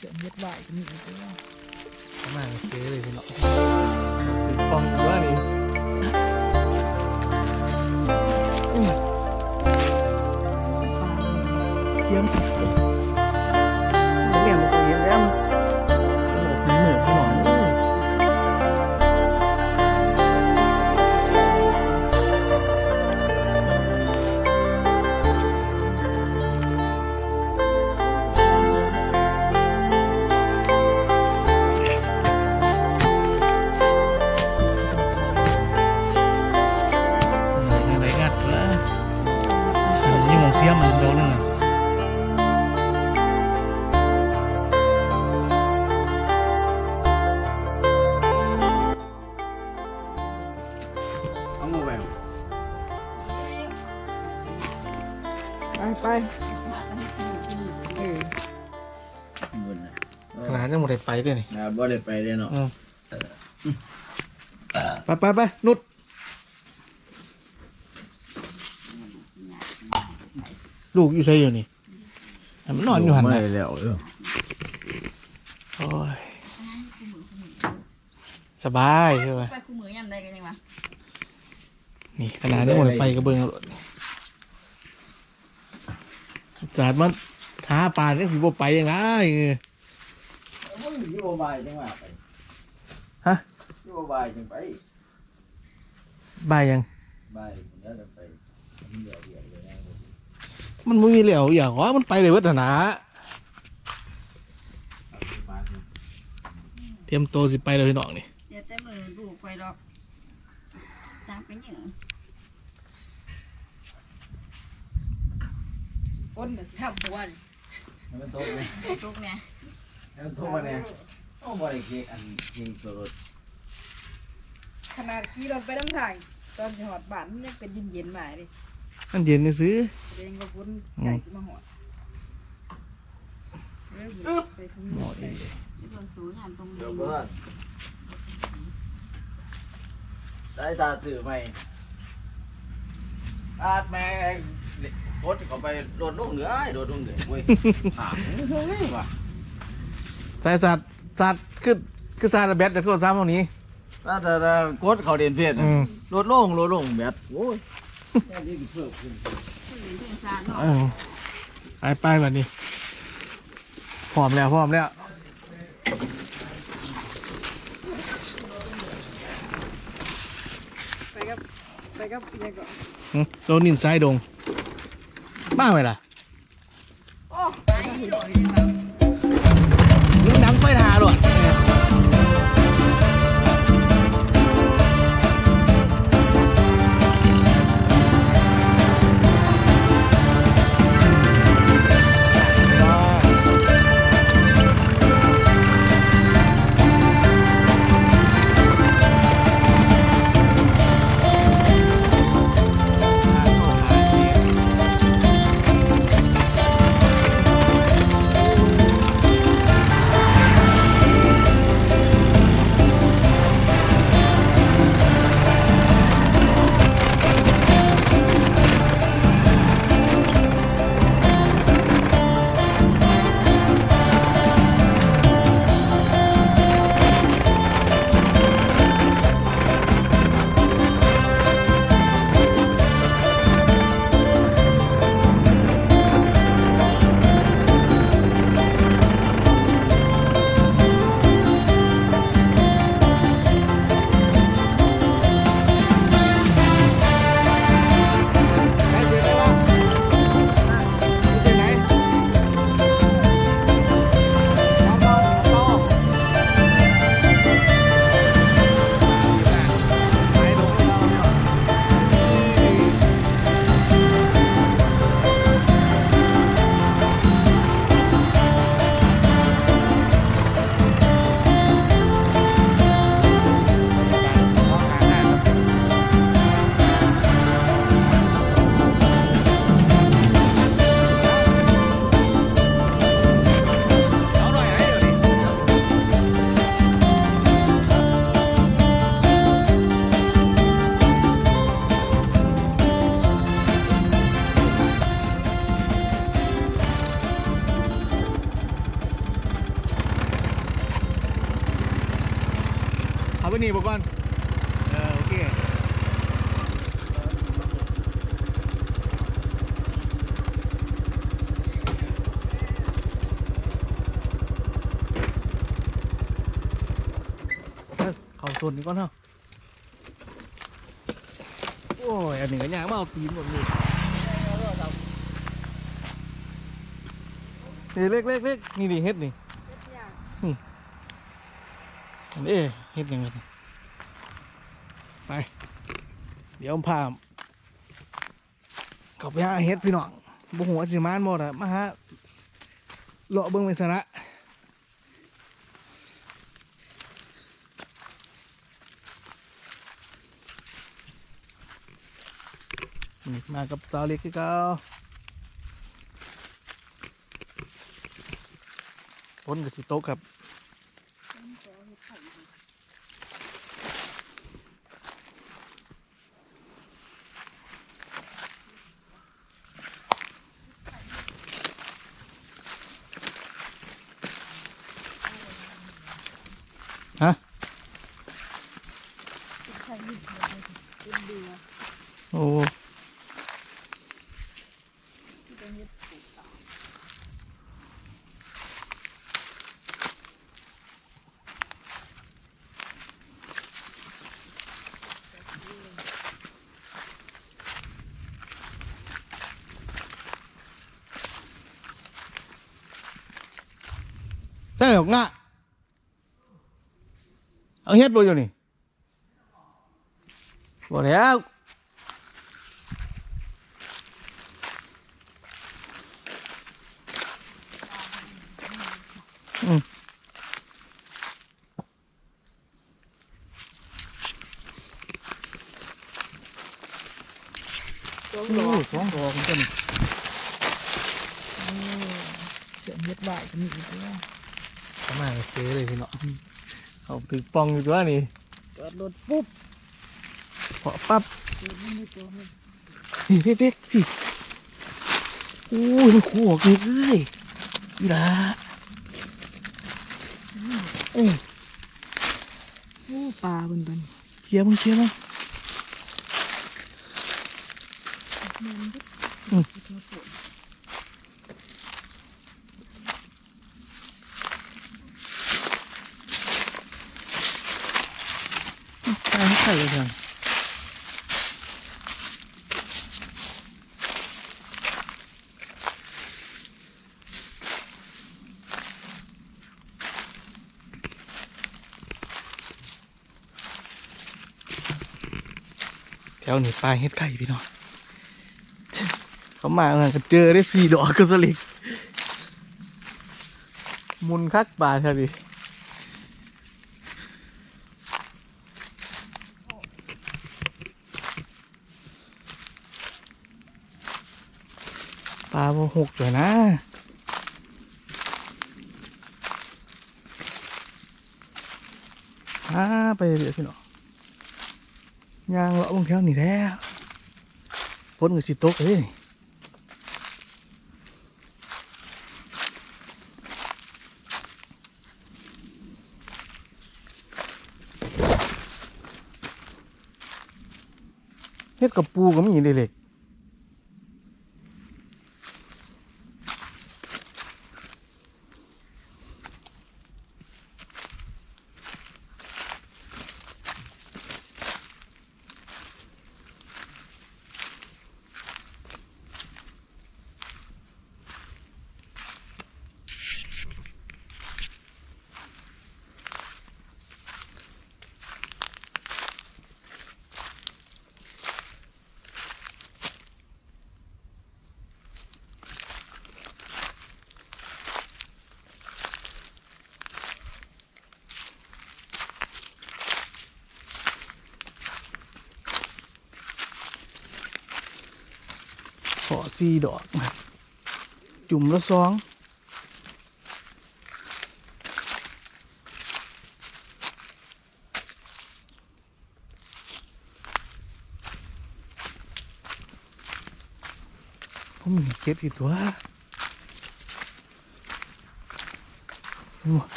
เสียงเฮ็ดไหวก็มีใช่ไห ไม่ได้ไปด้วยนี่นะบ่ได้ไปเลยเนาะอืมไปไปไปนุดลูกอยู่ใช่อยู่นี่ให้มันนอนอยู่หันไม่นะได้แล้วเออโอ้ยสบายใช่ไหมไปคู่มือยามใดกันยังวะนี่ขนาดนี้หมดไปกระเบื้องรถจัดมันท้าปลาเนี่ยสิบไปยังไงมึง อยู่บ่บายจังว่าไปฮะ อยู่บ่บายจังไปบายยัง บายผมจะไปมันเดี๋ยวเดี๋ยวเลยนะมันไม่มีเหลียวอย่างว่ามันไปเลยเวัฒนา เอาไปบ้านเนี่ยเตรียมตัวสิไปเลยพี่น้องนี่เดี๋ยวแต่มือลูกไปดอกตามกันอยู่คนน่ะสิทำบัวนี่ให้มันโตไหมลูกเนี่ย ให้มันโตมาเนี่ยโอ้บ่ได้เค้กอันเค้กสดขนาดขี่รถไปน้ำทางตอนสิหอดบ้านมันยังเป็นเย็นๆมาดิมันเย็นนี่ซื้อแสดงว่าพุ่นไก่สิมาหอดเออใส่ถุงมือใส่ที่ส่วนสูงงานตรงเดี๋นี้ยวเพื่อนได้ตาตื่อไหมอาดแม่โคตรเขาไปโดดลงเหนือไอ้โดดลงเหนือเว้ยหางเฮ้ยว่ะ สายสัตว์สัตว์คือคือสายระเบ็ดแต่ทั่วซ้ำตรงนี้ ถ้าจะโคตรเขาเด่นเพียรอืมโดดลงโดดลงแบบโอ้ยแค่นี้ก็เพิ่มขึ้นผู้หญิงที่ซานเนาะเออไปไปแบบนี้พร้อมแล้วพร้อมแล้วไปกับไปกับยังก็หึโดนนินซ้ายดงมาไหมล่ะไปที่โด ไฟทาหรอเอาไปนี่บอกก่อนเออโอเคเอ้าเข้าโซนนี้ก่อนเนาะโอ้ยอันนี้ก็ยากมาเอาตีนหมดเลยนี่เล็กเล็กเล็กนี่ดิเฮ็ดนี่อัน นี้เฮ็ดยังไงไป เดี๋ยวผมพาเขับไปหาเฮ็ดพี่น้องบ่หัวาสิมานหมดอะมาหาเลาะเบิ่งไปสระนี่มากับสาวเล็กคือเก่าฝนก็สิตกครับ ฮะ โอ้ ใช่หรอกนะเอาเฮ็ดบ่อยู่นี่บ่แล้วอื เป็นเสียงเฮ็ดบ่ายก็มีอีกแล้วประมาณเจ๊เลยพี่เนาะเอาถือปองอยู่ตัวนี่เปิดรถปุ๊บเพาะปั๊บเปิดมันมีตัวมันพี่เด็กๆพี่โอ้ยมันขู่ออกเกยเลยอีหละเอ้ยโอ้ปลาบนตัวนี้เคลียร์มึงเคลียร์มั้งอืมตายไข่เลยจังแถวนี้ปลาเฮ็ดไข่พี่น้องเขามาเออก็เจอได้สี่ดอกก็สลิกมุนคักปลาใช่ดิปล หกเลยนะอ่าไปเรื่อยพี่น้องยางเลาะบงแถวนี่แล้วพ้นกับสิตกเลยเฮ็ดกับปูก็มีเด็กขอ สี่ดอกจุ่มละสองผมมีเก็บอีกตัว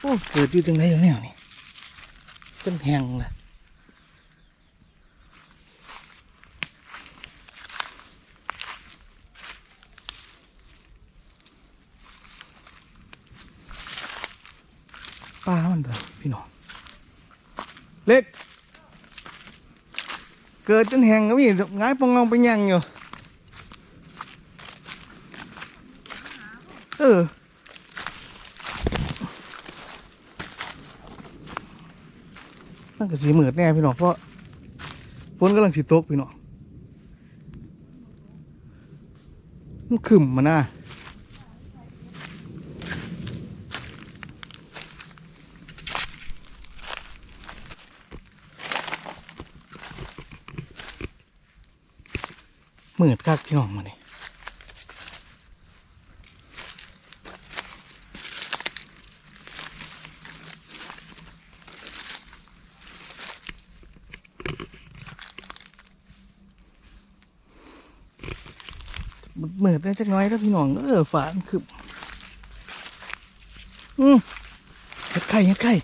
โอ้เกิดอยู่จังไรแล้วเนี่ยนี่จนแห้งเลยปลามันตัวพี่น้อง เล็ก เกิ ดจนแห้งก็มีง่ายปองงองไปยังอยู่ เออมันก็สีเหมือดแน่พี่น้องเพราะฝนกำลังสิตกพี่น้องมันขึ้นมาหน้า มืดคักพี่น้องมาเนี่ยเหมือดได้จักน้อยแล้วพี่น้องเออฝานขึ้นอืมเฮ็ดไข่เฮ็ดไข่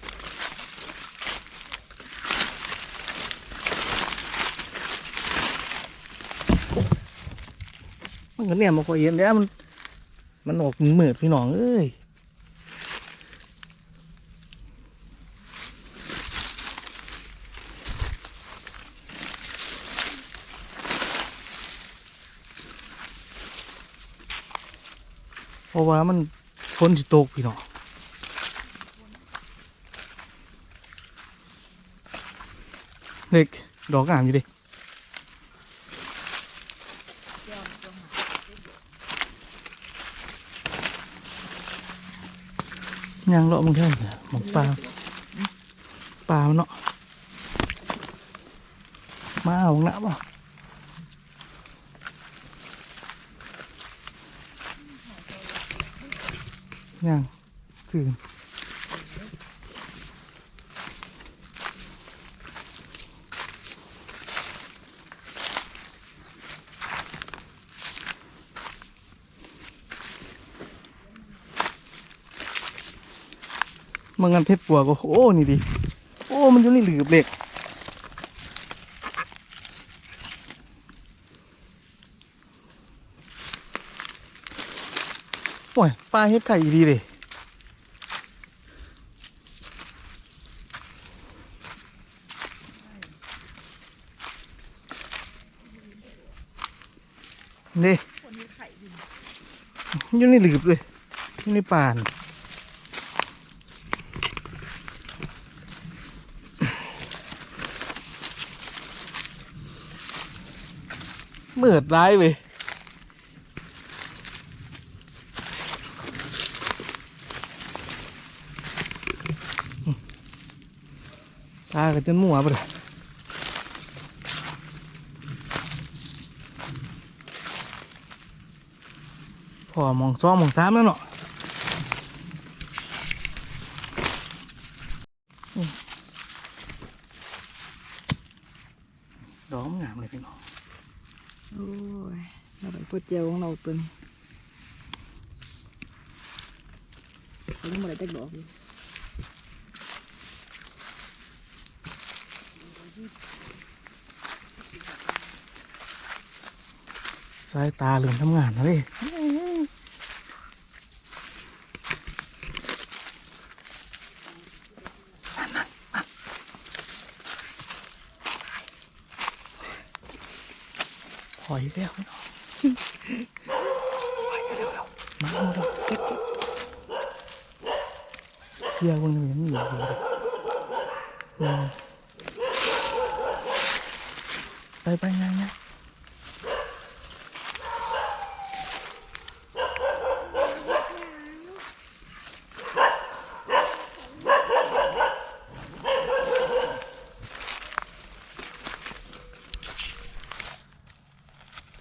มันก็ เนี่ยมาคอเห็นแล้วมัน มันออกเหมือดพี่น้องเอ้ยเพราะว่ามันฝนสิตกพี่น้องเด็กดอกงามอยู่ดิ ยังเลาะมึงแค่ไหนหมองปลาปลามันเนาะมาเอาหน้าบ่ยังตื่น มันงันเพชรปัวก็โอ้นี่ดิโอ้มันอยู่ในหลืบเหล็กโอ้ยปลาเฮ็ดไข่อีดีเลยนี่อยู่ในหลืบเลยอยู่ในป่าน เมือดร้ายเว้ยตากันจนมัวไปเลยพอมองซ้อมมองสามแล้วเนาะอืมดอกมันงามเลยพี่น้อง โอ้ย เราไปพูดเจียวของเราตัวนี้เขาต้องมาได้จักดอกสายตาเริ่มทำงานแล้วเว้ยพออีกแล้วพี่น้อ งพออีกแล้วมาเร็วเก็บเก็บเคลียวันนี้ยังมีอยู่เลยอืมไปไปงานเนี่ย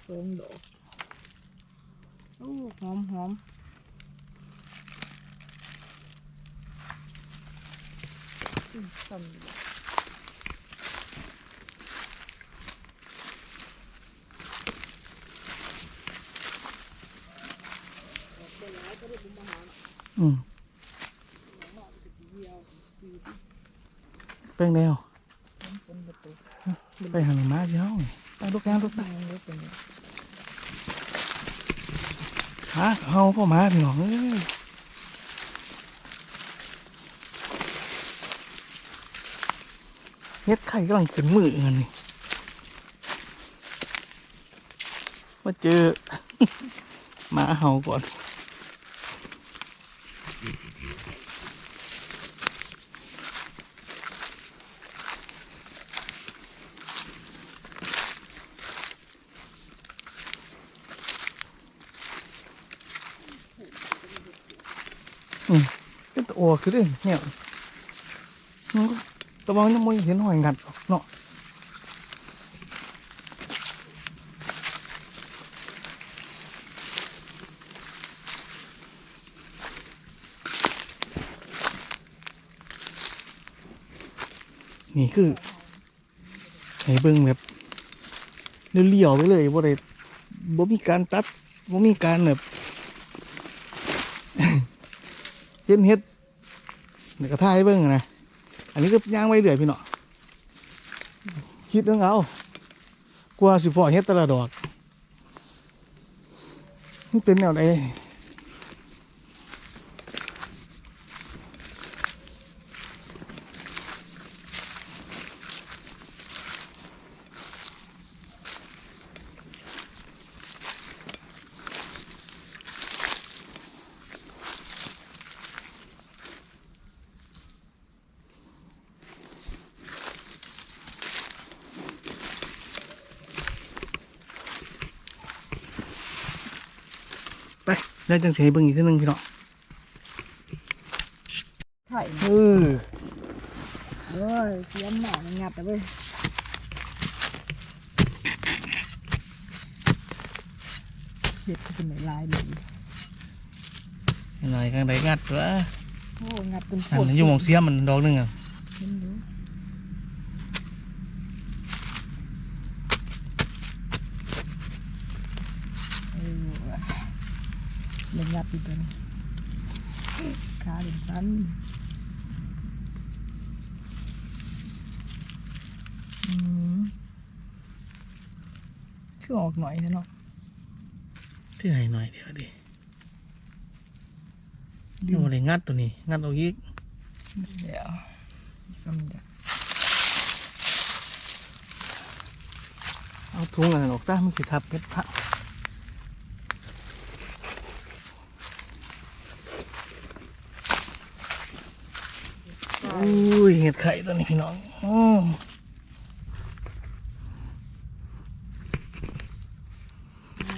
สองดอกโอ้หอมหอมอืมซ้ำอยู่อืมแป้งแนวฝนบ่ตกไปหาหน่อไม้สิเฮาไปลูกยางลูกไปยังบ่เป็นหาเฮาพ่อหมาพี่น้องเอ้ยเฮ็ดไข่กำลังขึ้นมือเงินนี่มาเจอหมาเห่าก่อน อืมก็ตะออก คือเด้เนี่ยแตะวันยังไม่เห็นหอยงัดหรอกเนาะนี่คือให้เบิ่งแบบเลี้ยวๆไปเลยบ่ได้บ่มีการตัดบ่มีการแบบเฮ็ดเฮ็ด เดี๋ยวก็ถ่ายให้เบิ้งนะอันนี้ก็ย่างไว้เรื่อยพี่เนาะคิดเรื่องเอากลัวสิพอเฮ็ดแตละดอกมันเป็นแนวไหน ล้วจังสิให้เบิ่งอีกทีหนึงพี่เนาะไข่เออเอ้ยเสียมหมอมันงัดแต่เว้ยเห็ดสิเป็นไหนลายหนึ่งหน่อยกลางใดงัดวะโอ้งัดเป็นอัฝนนนี้อยู่หมองเสียมันดอกหนึงอะเห็นอยู่เออว่ะ เล่นงัดอีกตัวนี้ขาเล่นฟันอืมคือออกหน่อยนะเนาะที่ให้หน่อยเดียวดินี่บ่ได้งัดตัวนี้ งัดเอาอีกเดี๋ยวสมเด็จเอาถุงอันนั้นออกซะมันสิทับเฮ็ดพระ อุ้ยเห็ดไข่ตัวนี้พี่น้องอืม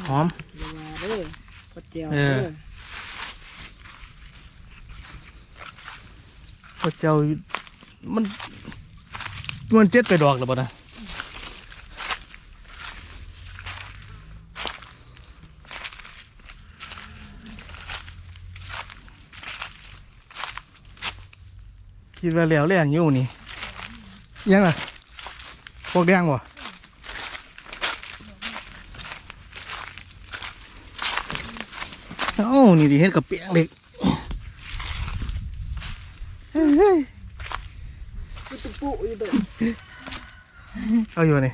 หอมเวลาเด้อปะเจียวเอเด้ออพระเจ้ามันมันเจ็ดไปดอกหรือเปล่านะ คิดว่าแล้วแรงอยู่นี่ ยังล่ะพวกแดงวะเอ้านี่ดิเฮ็ดกับเปียงเด็กเฮ้ยเฮ้ยกูตุปุอยู่เด้อเอาอยู่นี่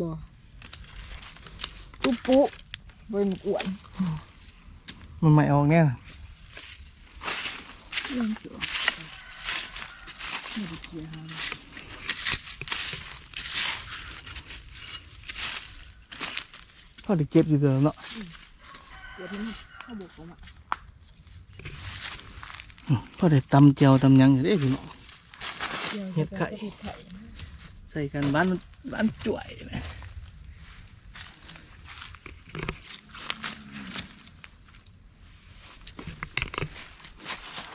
บ่ตุปุบ่มันอ้วนมันไม่ออกเนี่ยเรื่องตัว ไม่ได้เกี่ยวหาพอได้เก็บอยู่ตัวแล้วเนาะเดี๋ยวที่มันเข้าบุกผมอะพอได้ตำเจียวตำหยังอยู่เด้พี่น้องเดี๋ยวเห็ดไข่เห็ดไข่ ใส่กันบ้านบ้านจ่วยนะ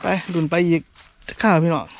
ไปดุนไปอีกข้าวพี่น้อง